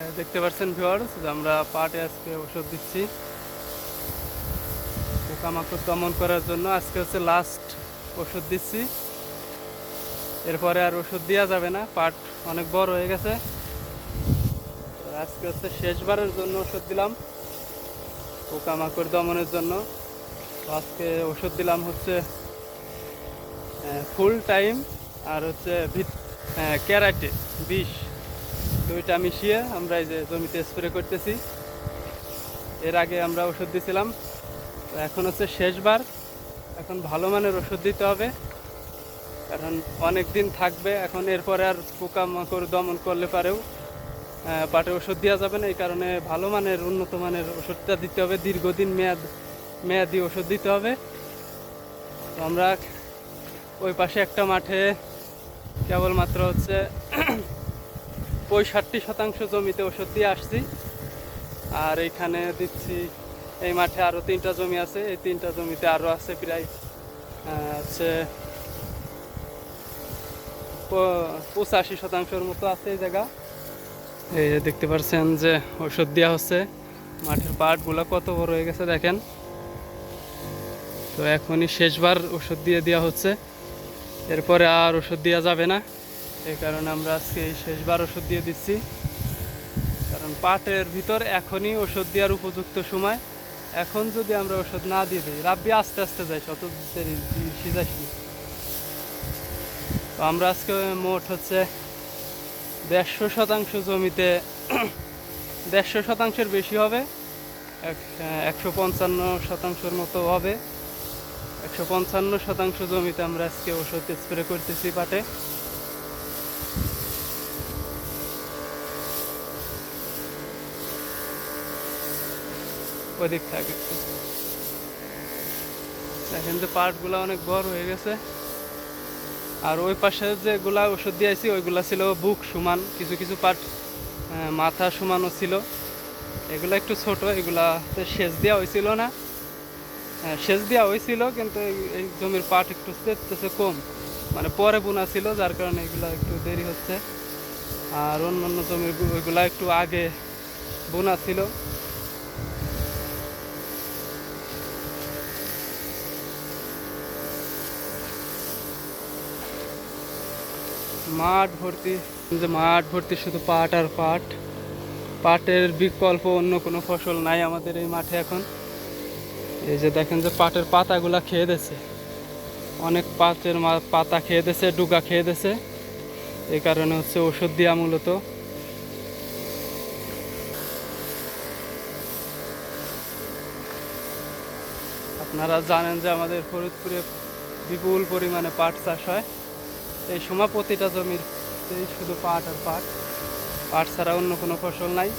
দেখতে পাচ্ছেন ভিউয়ার্স আমরা পাটে আজকে ওষুধ দিচ্ছি। পোকামাকড় দমন করার জন্য আজকে হচ্ছে লাস্ট ওষুধ দিচ্ছি। এরপরে আর ওষুধ দেওয়া যাবে না পাট অনেক বড় হয়ে গেছে। আজকে হচ্ছে শেষবারের জন্য ওষুধ দিলাম পোকামাকড় দমনের জন্য। আজকে ওষুধ দিলাম হচ্ছে ফুল টাইম আর হচ্ছে ভিট ক্যারাটে, বিষ। দুইটা মিশিয়ে আমরা এই যে জমিতে স্প্রে করতেছি। এর আগে আমরা ওষুধ দিয়েছিলাম তো এখন হচ্ছে শেষবার। এখন ভালো মানের ওষুধ দিতে হবে। কারণ অনেক দিন থাকবে। এখন এরপরে আর পোকামাকড় দমন করলে পারেও পাটে ওষুধ দেওয়া যাবে না। এই কারণে ভালো মানের, উন্নত মানের ওষুধটা দিতে হবে। দীর্ঘদিন মেয়াদ, মেয়াদি ওষুধ দিতে হবে। তো আমরা ওই পাশে একটা মাঠে কেবলমাত্র হচ্ছে পঁয়ষট্টি শতাংশ জমিতে ওষুধ দিয়ে আসছি। আর এইখানে দিচ্ছি, এই মাঠে আরও তিনটা জমি আছে, এই তিনটা জমিতে আরও আছে প্রায় হচ্ছে পঁচাশি শতাংশের মতো আছে এই জায়গা। এই যে দেখতে পাচ্ছেন যে ওষুধ দেওয়া হচ্ছে, মাঠের পাটগুলো কত বড় হয়ে গেছে দেখেন। তো এখনই শেষবার ওষুধ দিয়ে দেওয়া হচ্ছে, এরপরে আর ওষুধ দেওয়া যাবে না। এই কারণে আমরা আজকে শেষবার ওষুধ দিয়ে দিচ্ছি। কারণ পাটের ভিতর এখনই ওষুধ দেওয়ার উপযুক্ত সময়। এখন যদি আমরা ওষুধ না দিয়ে দিই, রাব্বি আস্তে আস্তে যাই শত সিজাসি তো আমরা আজকে মোট হচ্ছে দেড়শো শতাংশ জমিতে দেড়শো শতাংশের বেশি হবে, এক- একশো পঞ্চান্ন শতাংশের মতো হবে। একশো পঞ্চান্ন শতাংশ জমিতে আমরা আজকে ওষুধ স্প্রে করতেছি পাটে ওদিক থাকে। দেখেন যে পাটগুলো অনেক বড় হয়ে গেছে। আর ওই পাশে যেগুলা ওষুধ দিয়েছি ওইগুলা ছিল বুক সমান কিছু কিছু পাট মাথা সমানও ছিল। এগুলা একটু ছোট এগুলাতে সেচ দেওয়া হয়েছিল না। হ্যাঁ, সেচ দেওয়া হয়েছিল কিন্তু এই- জমির পাট একটু চেতেছে কম। মানে পরে বোনা ছিল যার কারণে এগুলা একটু দেরি হচ্ছে। আর অন্য অন্য জমির ওইগুলা একটু আগে বোনা ছিল। মাঠ ভর্তি, যে মাঠ ভর্তি শুধু পাট আর পাট। পাটের বিকল্প অন্য কোনো ফসল নাই আমাদের এই মাঠে এখন। এই যে দেখেন যে পাটের পাতাগুলা খেয়ে দিছে। অনেক পাটের পাতা খেয়ে দিছে, ডুগা খেয়ে দিছে। এই কারণে হচ্ছে ওষুধ দেওয়া মূলত। আপনারা জানেন যে আমাদের ফরিদপুরে বিপুল পরিমাণে পাট চাষ হয়। এই সময় প্রতিটা জমির শুধু পাট আর পাট। পাট ছাড়া অন্য কোনো ফসল নাই।